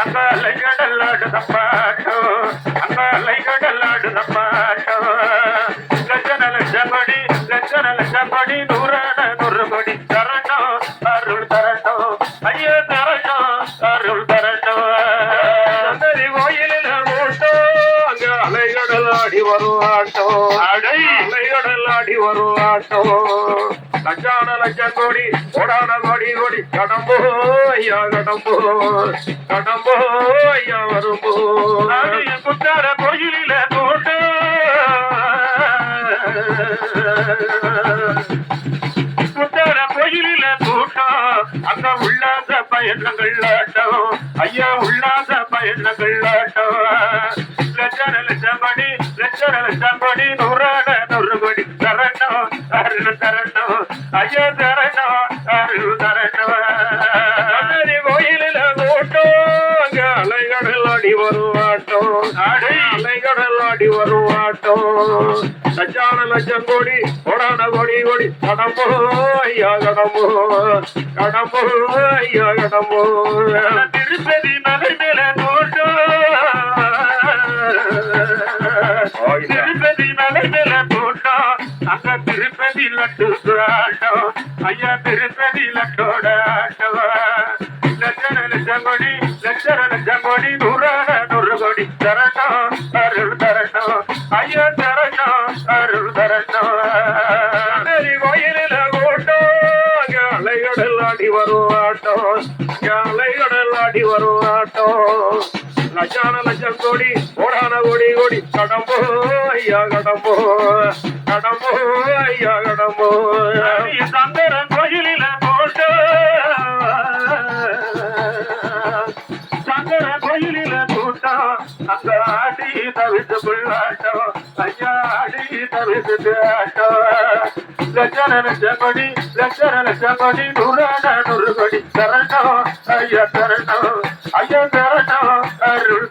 அங்க அலைகடலாடு தப்பாட்டோ அங்க அலைகடலாடு தப்பாட்டோ லட்சண லட்சம் கோடி லட்சண லட்சம் கோடி நூறான நூறு கோடி தரட்டும் அருள் தரட்டும் ஐயோ தரட்டும் அருள் தரட்டும் சந்ததி கோயிலில் கூட்டம் அங்க அலைகடல் ஆடி வரும் ஆட்டம் அடை. அலைகடல் ஆடி லட்சான லட்சம் கோடி கோடான கோடி கோடி. கடம்போ ஐயா கடம்போ. கடம்போ ஐயா வரும்போ. குத்தார கோயிலில கூட்டம் குத்தார கோயிலில கூட்டம் அங்க உள்ளாத பயணங்கள் ஆட்டம். ஐயா உள்ளாத பயணங்கள் ஆட்டம். லட்சண லட்சம் படி லட்சம் லட்சம் படி நூறான அருள் தரணும் ஐயா தரணும் அருள் தரணும். கோயிலில கூட்டம் அங்க அலைகடல் ஆடி வரும் ஆட்டம் அடை. அலைகடல் ஆடி வரும் ஆட்டம் லட்சான லட்சம் கோடி கோடான கோடி கோடி கடம்போ ஐயா கடம்போ. கடம்போ ஐயா கடம்போ. திருப்பதி மலை மேல தோட்டம். திருப்பதி மலை மேல தோட்டம். அங்க திருப்பதி லட்டு ஆட்டம் ஐயா திருப்பதி லட்டோட ஆட்டம் லட்சண லட்சம் கோடி லட்சண லட்சம் கோடி நூறான நூறு கோடி தரட்டும் அருள் தரட்டும் ஐயா தரட்டும் அருள் தரட்டும் சரி கோயிலில் கூட்டம் அங்க அலைகடல் ஆடி வரும் ஆட்டம் அங்க அலைகடல் ஆடி வரும் ஆட்டம் லட்சான லட்சம் கோடி கோடான கோடி கோடி கடம்போ ஐயா கடம்போ கடம்போ ஐயா கடம்போ. சந்தரன் கோயிலில போட்டோம் சங்கர கோயிலில கூட்டம் அங்க ஆடி தவித்து பிள்ளாட்டம் ஐயா ஆடி தவித்து ஆட்டம் லட்சண லட்சம் கோடி லட்சண லட்சம் கோடி நூறான நூறு கோடி தரட்டும் ஐயா தரட்டும் ஐயா தரட்டும் அருள்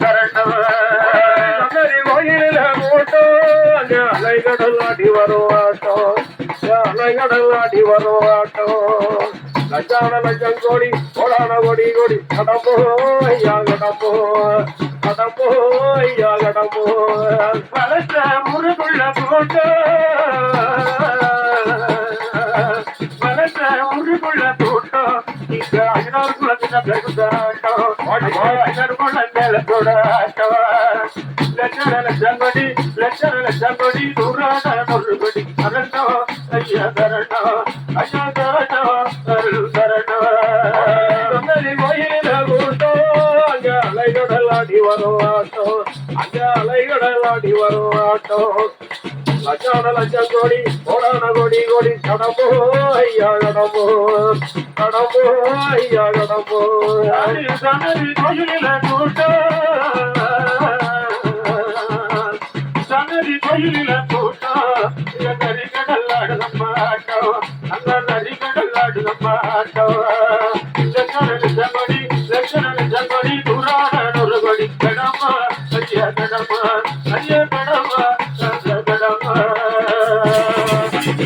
சங்கரி கோயிலில கூட்டம் அங்க அலைகடல் ஆடி வரும் ஆட்டம் அலைகடல் ஆடி வரும் லட்சான லட்சம் கோடி கோடான கோடி கோடி. கடப்போ ஐயா கடப்போ கடப்போ ஐயா கடப்போ பலத்த முருகுள்ள போட்டோ ஐநூறு குளத்தின பெருந்தாட்டம் ஐநூறு குளம் மேல கூட லட்சண லட்சம் கோடி லட்சண லட்சம் கோடி நூறான நூறு கோடி தரட்டும் ஐயா தரட்டும் ஐயா லட்சம் லட்சம் கோடி கோடான கோடி கோடி கடம்போ ஐயா கடம்போ கடம்போ ஐயா கடம்போ சனரி கோயில கூட்டம் சனரி கோயில கூட்டம் இந்த நரிகள் ஆடுதம் மாட்டோம் அந்த கடமா. கடமா? ஐயா கடமா?